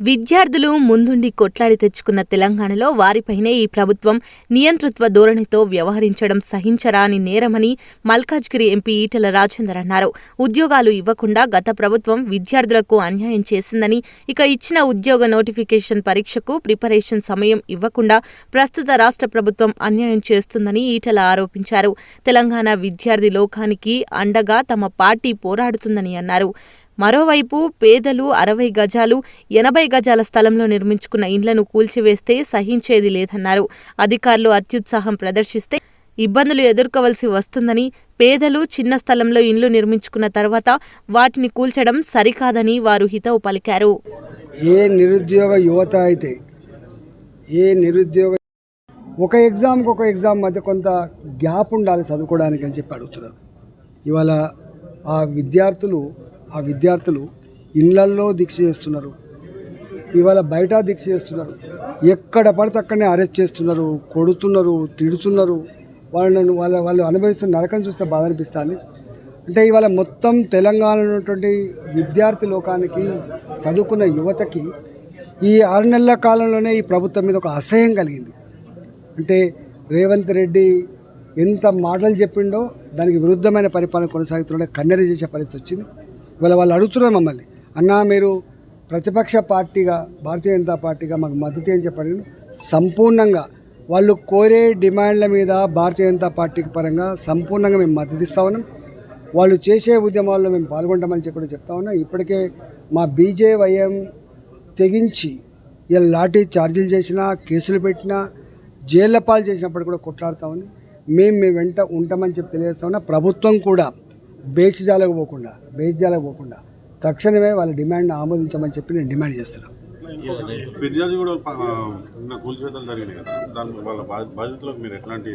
విద్యార్థులు ముందుండి కొట్లాడి తెచ్చుకున్న తెలంగాణలో వారిపైనే ఈ ప్రభుత్వం నియంతృత్వ ధోరణితో వ్యవహరించడం సహించరాని నేరమని మల్కాజ్గిరి ఎంపీ ఈటెల రాజేందర్ అన్నారు. ఉద్యోగాలు ఇవ్వకుండా గత ప్రభుత్వం విద్యార్థులకు అన్యాయం చేసిందని ఇక ఇచ్చిన ఉద్యోగ నోటిఫికేషన్ పరీక్షకు ప్రిపరేషన్ సమయం ఇవ్వకుండా ప్రస్తుత రాష్ట్ర ప్రభుత్వం అన్యాయం చేస్తుందని ఈటెల ఆరోపించారు. తెలంగాణ విద్యార్థి లోకానికి అండగా తమ పార్టీ పోరాడుతుందని అన్నారు. మరోవైపు పేదలు అరవై గజాలు ఎనభై గజాల స్థలంలో నిర్మించుకున్న ఇండ్లను కూల్చివేస్తే సహించేది లేదన్నారు. అధికారులు అత్యుత్సాహం ప్రదర్శిస్తే ఇబ్బందులు ఎదుర్కోవలసి వస్తుందని పేదలు చిన్న స్థలంలో ఇండ్లు నిర్మించుకున్న తర్వాత వాటిని కూల్చడం సరికాదని వారు హితవు పలికారు. ఏ నిరుద్యోగ యువత అయితే ఏ నిరుద్యోగ ఒక ఎగ్జామ్కి ఒక ఎగ్జామ్ మధ్య కొంత గ్యాప్ ఉండాలి చదువుకోవడానికి అని చెప్పి అడుగుతున్నారు. ఇవాళ ఆ విద్యార్థులు ఆ విద్యార్థులు ఇళ్ళల్లో దీక్ష చేస్తున్నారు. ఇవాళ బయట దీక్ష చేస్తున్నారు. ఎక్కడ పడితే అక్కడనే అరెస్ట్ చేస్తున్నారు కొడుతున్నారు తిడుతున్నారు. వాళ్ళను వాళ్ళ వాళ్ళు అనుభవిస్తున్న నరకం చూస్తే బాధ అనిపిస్తుంది. అంటే ఇవాళ మొత్తం తెలంగాణ ఉన్నటువంటి విద్యార్థి లోకానికి చదువుకున్న యువతకి ఈ ఆరు నెలల కాలంలోనే ఈ ప్రభుత్వం మీద ఒక అసహ్యం కలిగింది. అంటే రేవంత్ రెడ్డి ఎంత మాటలు చెప్పిండో దానికి విరుద్ధమైన పరిపాలన కొనసాగుతుండే కన్నెర చేసే పరిస్థితి వచ్చింది. ఇవాళ వాళ్ళు అడుగుతున్నారు మమ్మల్ని. అన్నా మీరు ప్రతిపక్ష పార్టీగా భారతీయ జనతా పార్టీగా మాకు మద్దతు ఏం చెప్పండి? సంపూర్ణంగా. వాళ్ళు కోరే డిమాండ్ల మీద భారతీయ జనతా పార్టీ పరంగా సంపూర్ణంగా మేము మద్దతు ఇస్తా ఉన్నాం. వాళ్ళు చేసే ఉద్యమాల్లో మేము పాల్గొంటామని చెప్పి చెప్తా ఉన్నాం. ఇప్పటికే మా బీజేవైఎం తెగించి ఇలా లాఠీ ఛార్జీలు చేసినా కేసులు పెట్టినా జైళ్ళ పాలు చేసినప్పుడు కూడా కొట్లాడుతూ ఉంది. మేము మీ వెంట ఉంటామని చెప్పి తెలియజేస్తా ఉన్నా. ప్రభుత్వం కూడా బేచిజాలకు పోకుండా బేచిజాలకు పోకుండా తక్షణమే వాళ్ళ డిమాండ్ని ఆమోదించమని చెప్పి నేను డిమాండ్ చేస్తున్నాను ఫిర్యాదు కూడా ప- ఆ, నిన్న కూల్చివేతలు జరిగినాయి కదా. దాని వాళ్ళ బా- బాధితులకు మీరు ఎట్లాంటి?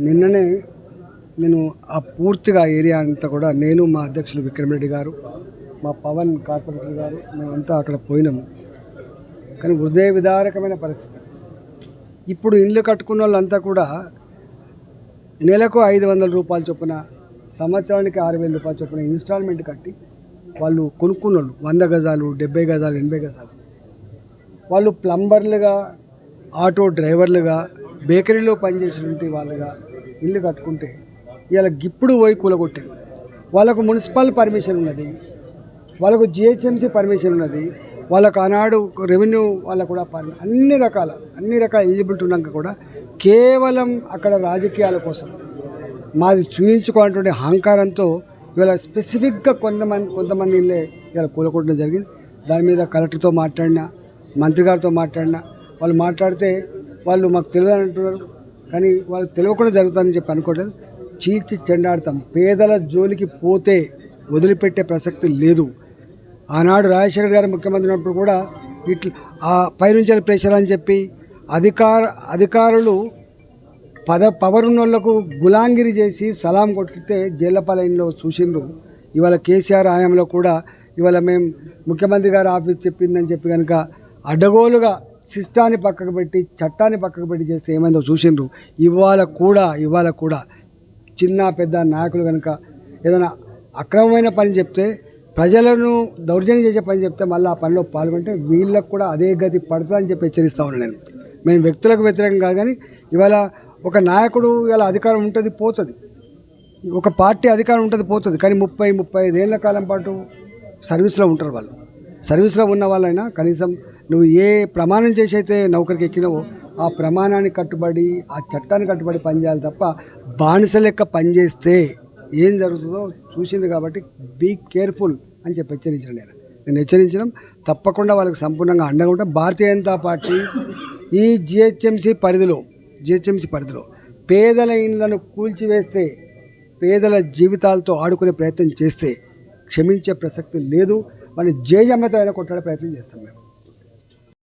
నిన్ననే నేను ఆ పూర్తిగా ఏరియా అంతా కూడా నేను మా అధ్యక్షులు విక్రమ్ రెడ్డి గారు మా పవన్ కార్పొరేటర్ గారు మేమంతా అక్కడ పోయినాము. కానీ హృదయ విదారకమైన పరిస్థితి. ఇప్పుడు ఇల్లు కట్టుకున్న వాళ్ళంతా కూడా నెలకు ఐదు వందల రూపాయల చొప్పున సంవత్సరానికి ఆరు వేల రూపాయల చొప్పున ఇన్స్టాల్మెంట్ కట్టి వాళ్ళు కొనుక్కున్న వాళ్ళు వంద గజాలు డెబ్బై గజాలు ఎనభై గజాలు. వాళ్ళు ప్లంబర్లుగా ఆటో డ్రైవర్లుగా బేకరీలో పనిచేసినటువంటి వాళ్ళుగా ఇల్లు కట్టుకుంటే ఇవాళ గిప్పుడు పోయి కూలగొట్టారు. వాళ్ళకు మున్సిపల్ పర్మిషన్ ఉన్నది వాళ్ళకు జిహెచ్ఎంసీ పర్మిషన్ ఉన్నది వాళ్ళకు ఆనాడు రెవెన్యూ వాళ్ళకు కూడా అన్ని రకాల అన్ని రకాల ఎలిజిబిలిటీ ఉన్నాక కూడా కేవలం అక్కడ రాజకీయాల కోసం. మాది చూయించుకోవాలన్నటువంటి అహంకారంతో ఇవాళ స్పెసిఫిక్గా కొంతమంది కొంతమంది ఇళ్ళే ఇవాళ కూలగొట్టడం జరిగింది. దాని మీద కలెక్టర్తో మాట్లాడినా మంత్రి గారితో మాట్లాడినా వాళ్ళు మాట్లాడితే వాళ్ళు మాకు తెలియదు అంటున్నారు. కానీ వాళ్ళు తెలియకుండా జరుగుతుందని చెప్పి అనుకోవట్లేదు. చీల్చి చెండాడతాం. పేదల జోలికి పోతే వదిలిపెట్టే ప్రసక్తి లేదు. ఆనాడు రాజశేఖర్ గారు ముఖ్యమంత్రి ఉన్నప్పుడు కూడా ఇట్లా ఆ పైనుంచి ప్రెషర్ అని చెప్పి అధికార అధికారులు పద పవర్ ఉన్న వాళ్ళకు గులాంగిరి చేసి సలాం కొట్టితే జైళ్ళపాలయంలో చూసిండ్రు. ఇవాళ కేసీఆర్ హయాంలో కూడా ఇవాళ మేము ముఖ్యమంత్రి గారు ఆఫీస్ చెప్పిందని చెప్పి కనుక అడ్డగోలుగా సిస్టాన్ని పక్కకు పెట్టి చట్టాన్ని పక్కకు పెట్టి చేస్తే ఏమైందో చూసిండ్రు. ఇవాళ కూడా ఇవాళ కూడా చిన్న పెద్ద నాయకులు కనుక ఏదైనా అక్రమమైన పని చెప్తే ప్రజలను దౌర్జన్యం చేసే పని చెప్తే మళ్ళీ ఆ పనిలో పాల్గొంటే వీళ్ళకు కూడా అదే గతి పడుతుందని చెప్పి హెచ్చరిస్తా ఉన్నాను నేను. మేము వ్యక్తులకు వ్యతిరేకం కాదు కానీ ఇవాళ ఒక నాయకుడు ఇలా అధికారం ఉంటుంది పోతుంది. ఒక పార్టీ అధికారం ఉంటుంది పోతుంది. కానీ ముప్పై ముప్పై ఐదేళ్ళ కాలం పాటు సర్వీస్లో ఉంటారు వాళ్ళు. సర్వీస్లో ఉన్న వాళ్ళైనా కనీసం నువ్వు ఏ ప్రమాణం చేసి అయితే నౌకరికి ఎక్కినావో ఆ ప్రమాణానికి కట్టుబడి ఆ చట్టానికి కట్టుబడి పనిచేయాలి తప్ప బానిస లెక్క పనిచేస్తే ఏం జరుగుతుందో చూసింది కాబట్టి బీ కేర్ఫుల్ అని చెప్పి హెచ్చరించాను నేను నేను హెచ్చరించడం తప్పకుండా వాళ్ళకి సంపూర్ణంగా అండగా ఉంటాం. భారతీయ జనతా పార్టీ ఈ జిహెచ్ఎంసీ పరిధిలో జిహెచ్ఎంసీ పరిధిలో పేదల ఇళ్ళను కూల్చివేస్తే పేదల జీవితాలతో ఆడుకునే ప్రయత్నం చేస్తే క్షమించే ప్రసక్తి లేదు. వాళ్ళని జయజమ్మతో అయినా కొట్టాడే ప్రయత్నం చేస్తాం మేము.